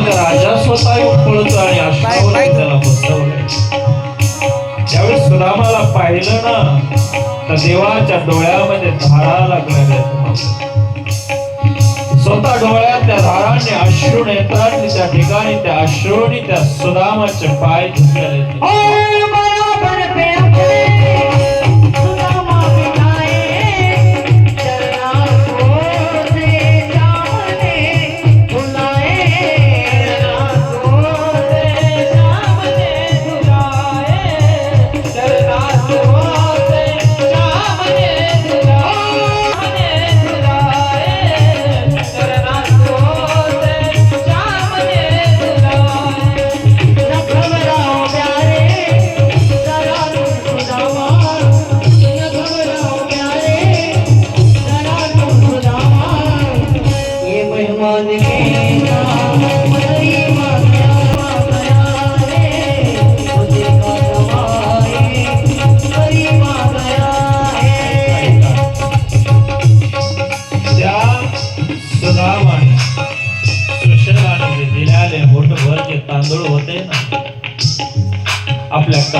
दरबारामध्ये राजा स्वतः पळतो आणि त्याला बसवलंय. ज्यावेळेस सुदामाला पाहिलं ना तर देवाच्या डोळ्यामध्ये धारा लागल्या स्वतः डोळ्यातल्या धारांनी अश्रू नेत्रांनी त्या ठिकाणी त्या अश्रूनी त्या सुदामाचे पाय धुतलेले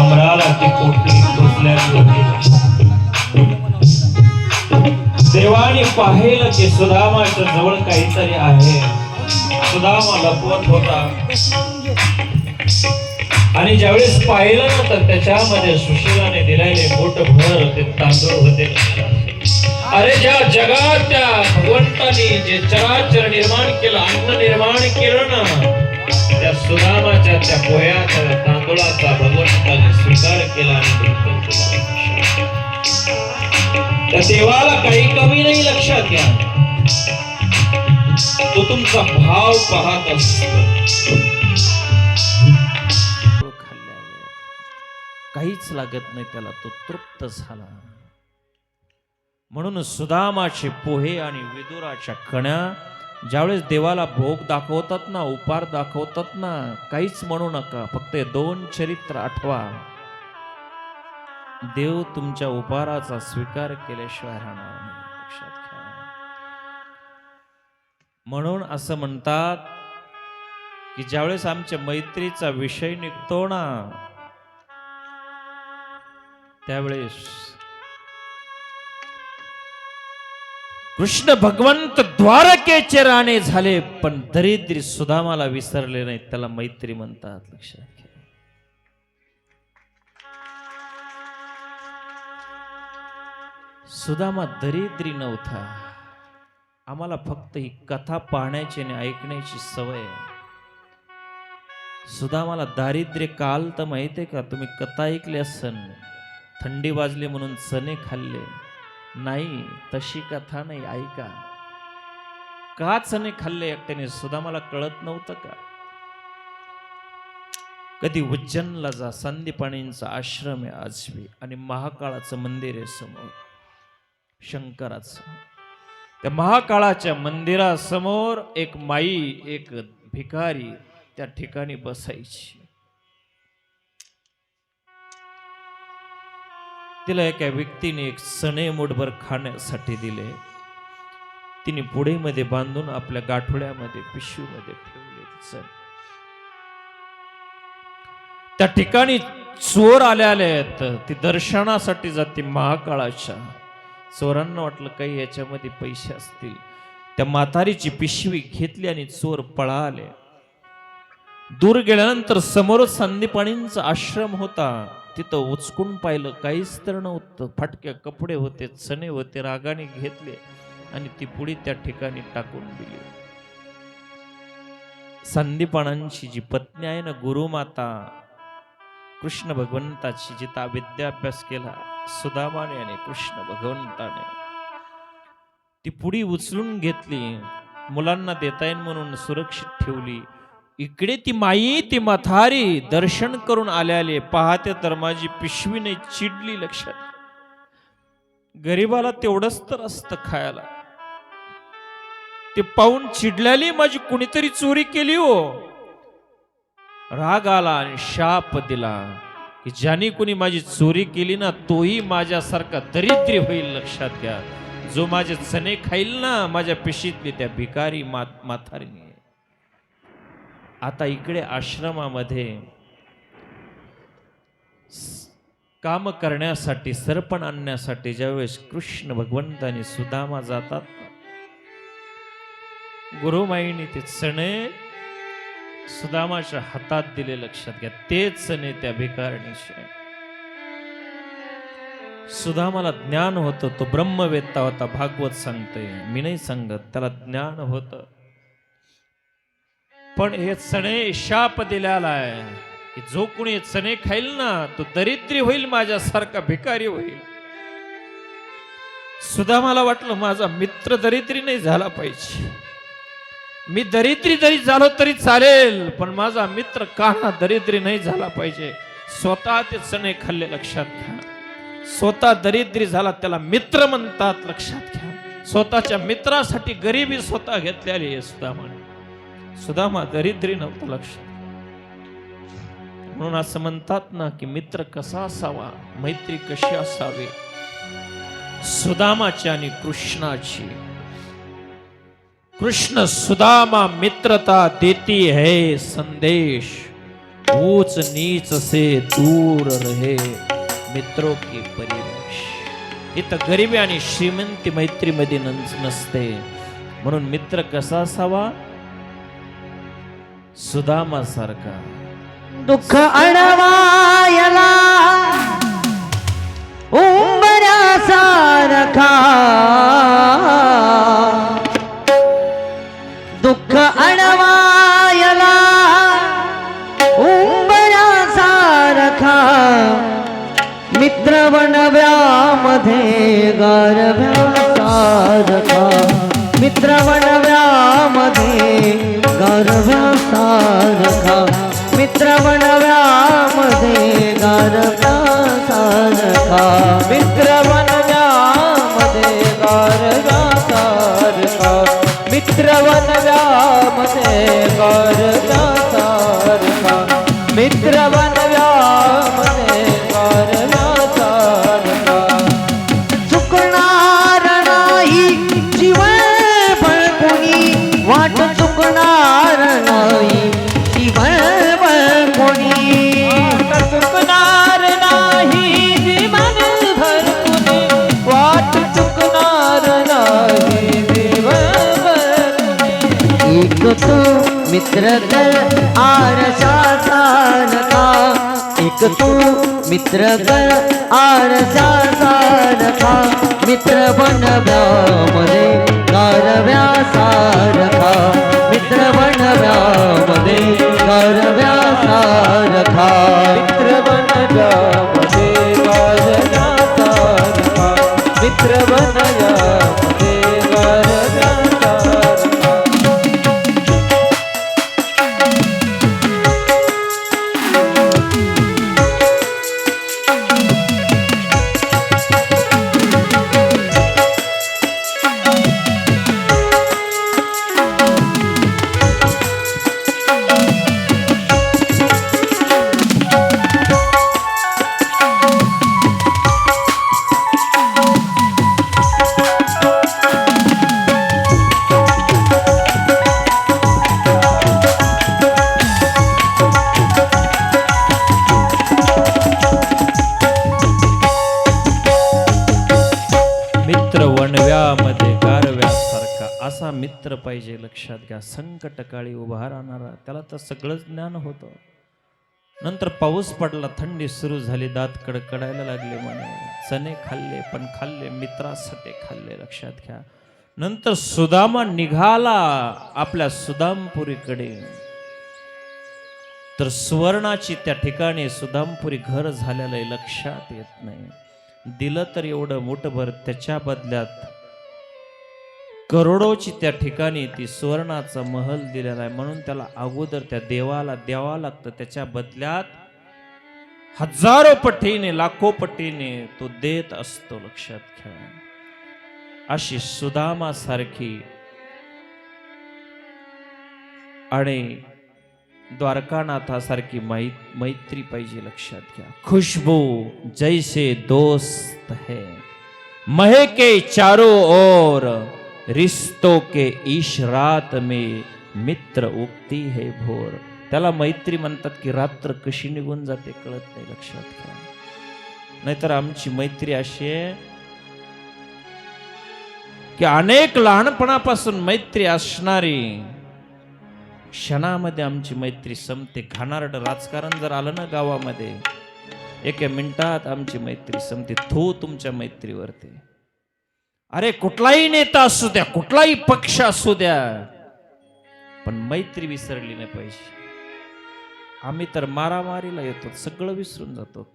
कमराला ते पोटली टोचल्याची होती देवाने पाहिलं की सुदामाच्या जवळ काहीतरी आहे. सुदामा लपवत होता. आणि ज्यावेळेस पाहिलं ना तर त्याच्यामध्ये सुशिलाने दिलेले मोठ भर ते तांदूळ होते. अरे ज्या जगात त्या भगवंतानी जे चराचर निर्माण केलं अन्न निर्माण केलं ना त्या सुदामाच्या त्या पोह्याच्या तांदुळाचा भगवंताने स्वीकार केला त्या देवाला काही कमी नाही लक्षात घ्या. तो तुमचा भाव पाहत असतो. काहीच लागत नाही त्याला तो तृप्त झाला. म्हणून सुदामाचे पोहे आणि विदुराच्या कण्या ज्यावेळेस देवाला भोग दाखवतात ना उपार दाखवतात ना काहीच म्हणू नका फक्त हे दोन चरित्र आठवा. देव तुमच्या उपाराचा स्वीकार केल्याशिवाय राहणार नाही. लक्षात घ्या. म्हणून असं म्हणतात की ज्यावेळेस आमच्या मैत्रीचा विषय निघतो ना त्यावेळेस कृष्ण भगवंत द्वारकेचे राणे झाले पण दरिद्री सुदामाला विसरले नाहीत त्याला मैत्री म्हणतात लक्षात घ्या सुदामा दरिद्री नव्हता. आम्हाला फक्त ही कथा पाहण्याची आणि ऐकण्याची सवय सुदामाला दारिद्र्य काल तर माहिती आहे का? तुम्ही कथा ऐकली असन थंडी वाजली म्हणून चणे खाल्ले. नाही तशी कथा नाही ऐका. काचने खाल्ले एकट्याने मला कळत नव्हतं का? कधी उज्जैनला जा संदीपाणींचा आश्रम आहे आजवी आणि महाकाळाचं मंदिर आहे समोर. शंकराचं. त्या महाकाळाच्या मंदिरासमोर एक माई एक भिकारी त्या ठिकाणी बसायची. तिला एका व्यक्तीने एक सणे मुठभर खाण्यासाठी दिले. तिने पुढेमध्ये बांधून आपल्या गाठोड्यामध्ये पिशवीमध्ये ठेवले. ते त्या ठिकाणी चोर आले आले आहेत. ती दर्शनासाठी जाते महाकाळाच्या. चोरांना वाटलं काही याच्यामध्ये पैसे असतील. त्या म्हातारीची पिशवी घेतली आणि चोर पळाले. दूर गेल्यानंतर समोर संदीपाणींचा आश्रम होता. तिथं उचकून पाहिलं काहीच तर नव्हतं. फाटक्या कपडे होते चणे होते रागाने घेतले आणि ती पुढे त्या ठिकाणी टाकून दिली. संदीपाणांची जी पत्नी आहे ना गुरुमाता कृष्ण भगवंताची जिथं विद्याभ्यास केला सुदामाने आणि कृष्ण भगवंताने ती पुढी उचलून घेतली मुलांना देता येईल म्हणून सुरक्षित ठेवली इकडे ती माई ती मथारी दर्शन करून आल्याले पाहते तर माझी पिशवीने चिडली लक्षात. गरीबाला तेवढंच तर असतं खायला. ते पाहून चिडल्याली माझी कुणीतरी चोरी केली हो. राग आला आणि शाप दिला की ज्याने कुणी माझी चोरी केली ना तोही माझ्यासारखा दरिद्री होईल लक्षात घ्या. जो माझे चणे खाईल ना माझ्या पिशीतली त्या भिकारी मात म्हातारीने. आता इकडे आश्रमामध्ये काम करण्यासाठी सरपण आणण्यासाठी ज्यावेळेस कृष्ण भगवंतानी सुदामा जातात गुरुमाईने ते चणे सुदामाच्या हातात दिले लक्षात घ्या. तेच चणे त्या भिकारणीचे सुदामाला ज्ञान होतं तो ब्रह्मवेत्ता होता भागवत सांगतोय. मी नाही सांगत त्याला ज्ञान होतं. पण हे चणे शाप दिलेला आहे. की जो कोणी चणे खाईल ना तो दरिद्री होईल माझ्यासारखा भिकारी होईल. सुदामाला वाटलं माझा मित्र दरिद्री नाही झाला पाहिजे. मी दरिद्री जरी झालो तरी चालेल पण माझा मित्र काना दरिद्री नाही झाला पाहिजे. स्वतः ते चणे खाल्ले लक्षात घ्या. स्वतः दरिद्री झाला त्याला मित्र म्हणतात लक्षात घ्या. स्वतःच्या मित्रासाठी गरिबी स्वतः घेतलेली आहे सुदामाने सुदामा दरिद्री नव्हतं लक्षात. म्हणून असं म्हणतात ना की मित्र कसा असावा मैत्री कशी असावी? सुदामाची आणि कृष्णाची. कृष्ण सुदामा मित्रता देती है संदेश. ऊंच नीच से दूर रहे मित्रों की परिवेश. इथं गरिबी आणि श्रीमंती मैत्रीमध्ये नसते. म्हणून मित्र कसा असावा? सुदामा सारखा दुःख अडवायला उंबऱ्यासारखा. बनव्यामध्ये गारव्या सारखा मित्र मित्र कर आरसा सारखा मित्र बनव्यामध्ये कारव्या सारखा. मित्र पाहिजे लक्षात घ्या. संकट काळी उभा राहणारा त्याला तर सगळंच ज्ञान होतं. नंतर पाऊस पडला थंडी सुरू झाली दात कडकडायला लागले म्हणे. चणे खाल्ले पण खाल्ले मित्रासाठी खाल्ले लक्षात घ्या. नंतर सुदामा निघाला आपल्या सुदामपुरीकडे. तर सुवर्णाची त्या ठिकाणी सुदामपुरी घर झालेलं लक्षात येत नाही. दिलं तर एवढं मोठभर त्याच्या बदल्यात करोडोची त्या ठिकाणी ती सुवर्णाचा महल दिलेला आहे. म्हणून त्याला अगोदर त्या देवाला द्यावा लागतं त्याच्या बदल्यात हजारो पटीने लाखो पटीने तो देत असतो लक्षात घ्या अशी सुदामा सारखी आणि द्वारकानाथासारखी मै मैत्री पाहिजे लक्षात घ्या. खुशबू जैसे दोस्त है. महके चारो ओर रिश्तों के इश रात में मित्र उक्ती हे भोर। त्याला मैत्री म्हणतात की रात्र कशी निघून जाते कळत नाही लक्षात घ्या नाहीतर आमची मैत्री अशी आहे की अनेक लहानपणापासून मैत्री असणारी क्षणामध्ये आमची मैत्री संपते. घाणारड राजकारण जर आलं ना गावामध्ये एका मिनिटात आमची मैत्री संपते. थो तुमच्या मैत्रीवरती. अरे कुठलाही नेता असू द्या कुठलाही पक्ष असू द्या पण मैत्री विसरली नाही पाहिजे. आम्ही तर मारामारीला येतो सगळं विसरून जातो.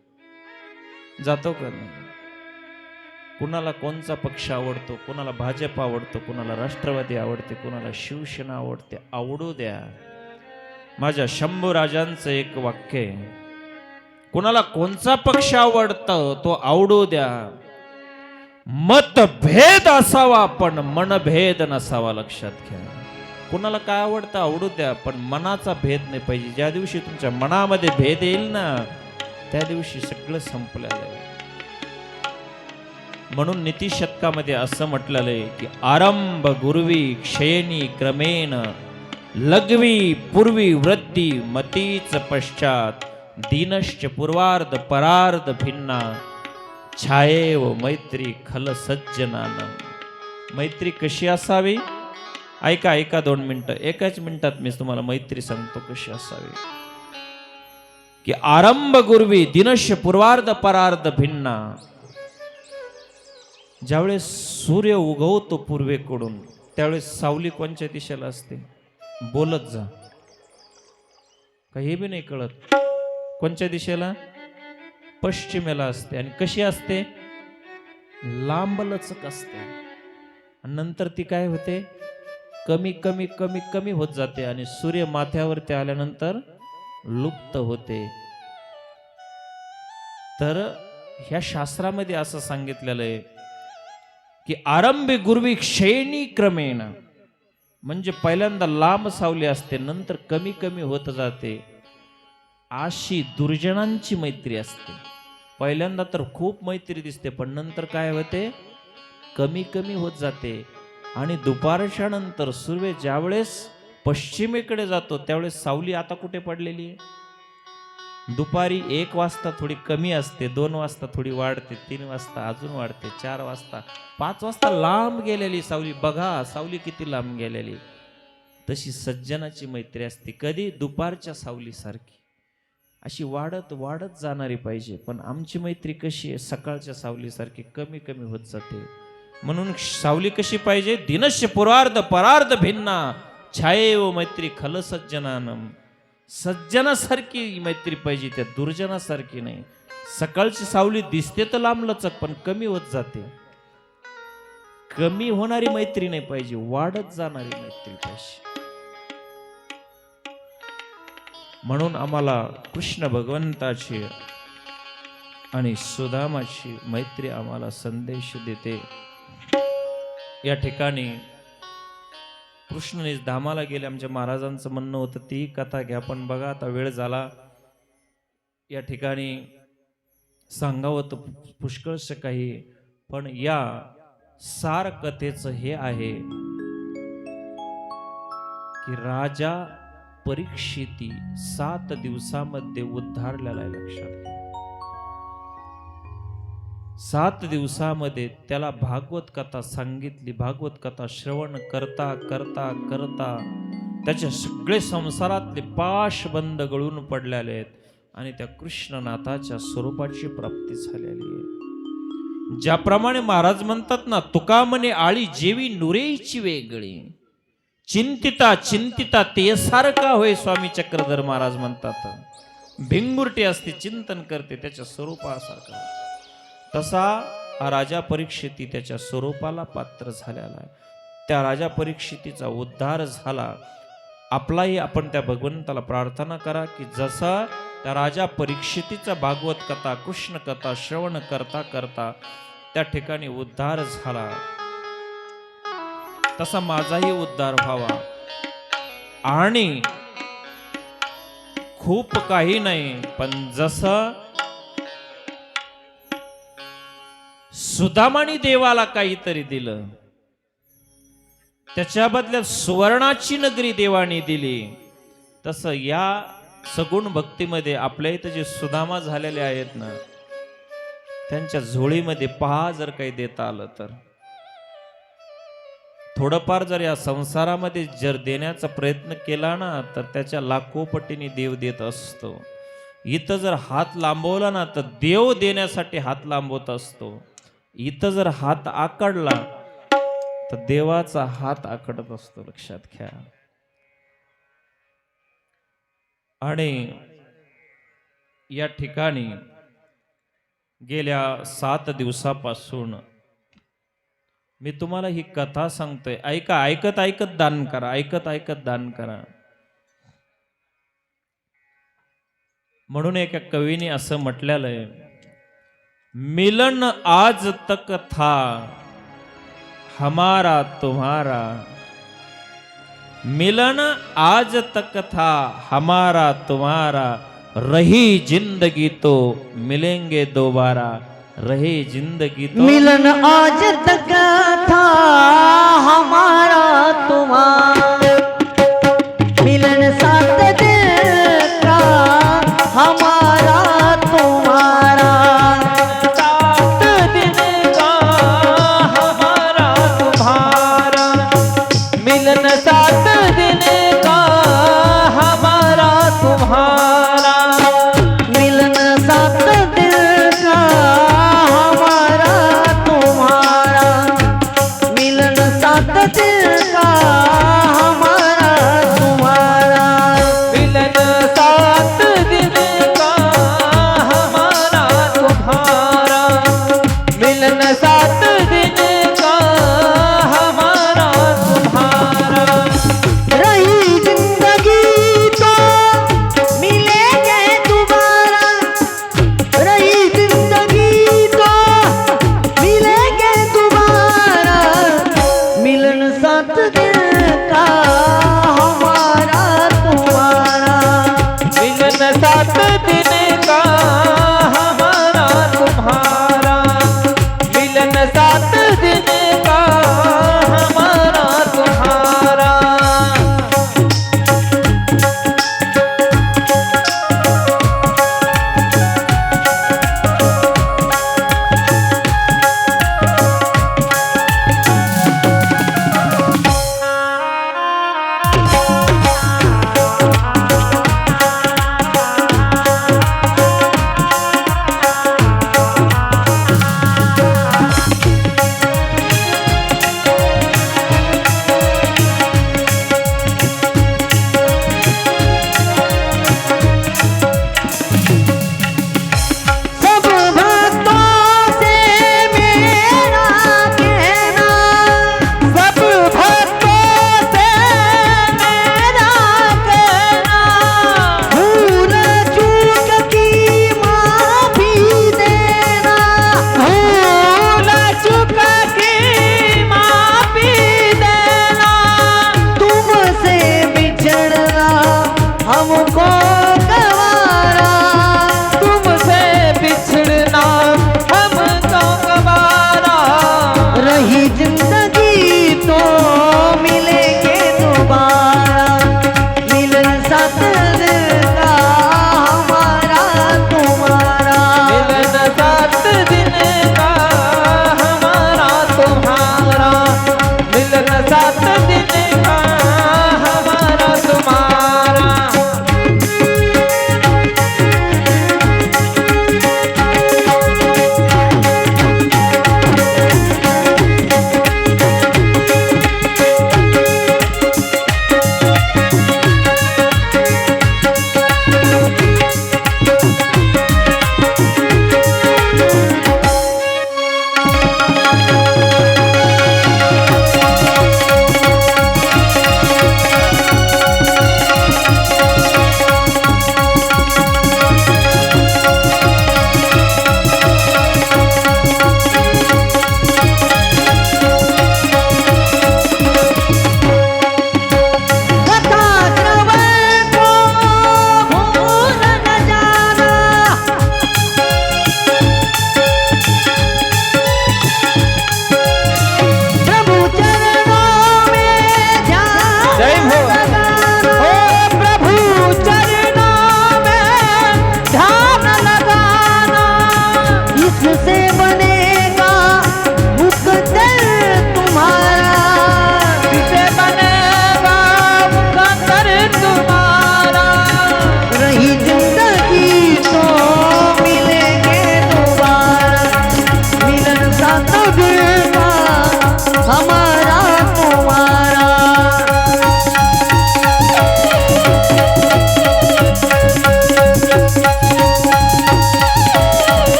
जातो का नाही? कुणाला कोणचा पक्ष आवडतो कुणाला भाजप आवडतो कुणाला राष्ट्रवादी आवडते कुणाला शिवसेना आवडते आवडू द्या. माझ्या शंभू राजांचं एक वाक्य आहे. कुणाला कोणचा पक्ष आवडतो तो आवडू द्या. मतभेद असावा पण मनभेद नसावा लक्षात घ्या. कुणाला काय आवडतं आवडू द्या पण मनाचा भेद नाही पाहिजे. ज्या दिवशी तुमच्या मनामध्ये भेद येईल ना त्या दिवशी सगळं संपलेलं आहे. म्हणून नीती शतकामध्ये असं म्हटलेलं आहे की आरंभ गुरवी क्षयनी क्रमेण लघवी पूर्वी वृद्धी मतीच पश्चात दीनश्च पूर्वार्ध परार्ध भिन्ना छाये व मैत्री खल सज्जनान. मैत्री कशी असावी? ऐका ऐका दोन मिनटं. एकाच मिनिटात मी तुम्हाला मैत्री सांगतो कशी असावी. की आरंभ गुरुवी दिनश पूर्वार्ध परार्ध भिन्ना. ज्यावेळेस सूर्य उगवतो पूर्वेकडून त्यावेळेस सावली कोणत्या दिशेला असते? बोलत जा. काही बी नाही कळत. कोणत्या दिशेला? पश्चिमेला असते आणि कशी असते? लांबलचक असते. नंतर ती काय होते? कमी कमी कमी कमी होत जाते आणि सूर्य माथ्यावरती आल्यानंतर लुप्त होते. तर ह्या शास्त्रामध्ये असं सांगितलेलं आहे की आरंभी गुरुवी क्षयणी क्रमेण. म्हणजे पहिल्यांदा लांब सावली असते नंतर कमी कमी होत जाते. अशी दुर्जनांची मैत्री असते. पहिल्यांदा तर खूप मैत्री दिसते पण नंतर काय होते? कमी कमी होत जाते. आणि दुपारच्या नंतर सूर्य ज्यावेळेस पश्चिमेकडे जातो त्यावेळेस सावली आता कुठे पडलेली आहे? दुपारी एक वाजता थोडी कमी असते दोन वाजता थोडी वाढते तीन वाजता अजून वाढते चार वाजता पाच वाजता लांब गेलेली सावली. बघा सावली किती लांब गेलेली. तशी सज्जनाची मैत्री असते कधी? दुपारच्या सावलीसारखी. अशी वाढत वाढत जाणारी पाहिजे. पण आमची मैत्री कशी आहे? सकाळच्या सावलीसारखी कमी कमी होत जाते. म्हणून सावली कशी पाहिजे? दिनश्य पुरार्ध परार्ध भिन्ना. छाये व मैत्री खल सज्जनानम सज्जनासारखी मैत्री पाहिजे त्या दुर्जनासारखी नाही. सकाळची सावली दिसते तर लांबलचक पण कमी होत जाते. कमी होणारी मैत्री नाही पाहिजे वाढत जाणारी मैत्री पाहिजे. म्हणून आम्हाला कृष्ण भगवंताची आणि सुदामाची मैत्री आम्हाला संदेश देते. या ठिकाणी कृष्णने धामाला गेले. आमच्या महाराजांचं म्हणणं होतं ती कथा घ्या पण बघा आता वेळ झाला. या ठिकाणी सांगावं तर पुष्कळश काही पण या सार कथेचं हे आहे की राजा परीक्षिती सात दिवसामध्ये उद्धारलेला आहे लक्षात सात दिवसामध्ये त्याला भागवत कथा सांगितली भागवत कथा श्रवण करता करता करता त्याच्या सगळे संसारातले पाश बंद गळून पडलेले आहेत आणि त्या कृष्णनाथाच्या स्वरूपाची प्राप्ती झालेली आहे. ज्याप्रमाणे महाराज म्हणतात ना तुका म्हणे आळी जेवी नुरेची वेगळी. चिंतिता चिंतिता ते सारखा होय स्वामी चक्रधर महाराज म्हणतात. भिंगुरटी असते चिंतन करते त्याच्या स्वरूपासारखा. तसा हा राजा परीक्षिती त्याच्या स्वरूपाला पात्र झालेला आहे. त्या राजा परीक्षितीचा उद्धार झाला. आपलाही आपण त्या भगवंताला प्रार्थना करा की जसा त्या राजा परीक्षितीचा भागवत कथा कृष्ण कथा श्रवण करता करता त्या ठिकाणी उद्धार झाला. तसा माझाही उद्धार व्हावा. आणि खूप काही नाही पण जसं सुदामानी देवाला काहीतरी दिलं त्याच्या बदल्यात सुवर्णाची नगरी देवाने दिली तसं या सगुण भक्तीमध्ये आपल्या इथं जे सुदामा झालेले आहेत ना त्यांच्या झोळीमध्ये पहा जर काही देता आलं तर. थोडंफार जर या संसारामध्ये जर देण्याचा प्रयत्न केला ना तर त्याच्या लाखो पटीने देव देत असतो. इथं जर हात लांबवला ना तर देव देण्यासाठी हात लांबवत असतो. इथं जर हात आकडला तर देवाचा हात आकडत असतो. लक्षात घ्या. आणि या ठिकाणी गेल्या सात दिवसापासून मी तुम्हाला ही कथा सांगतोय. ऐका ऐकत ऐकत दान करा ऐकत ऐकत दान करा. म्हणून एका कवीने असं म्हटलेलं आहे मिलन आज तक था हमारा तुम्हारा. मिलन आज तक था हमारा तुम्हारा. रही जिंदगी तो मिलेंगे दोबारा. रहे जिंदगी तो मिलन आज तक था हमारा तुम्हारा।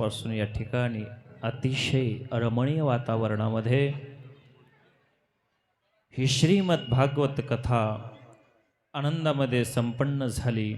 दिवसापासून या ठिकाणी अतिशय रमणीय वातावरणामध्ये ही श्रीमद भागवत कथा आनंदामध्ये संपन्न झाली.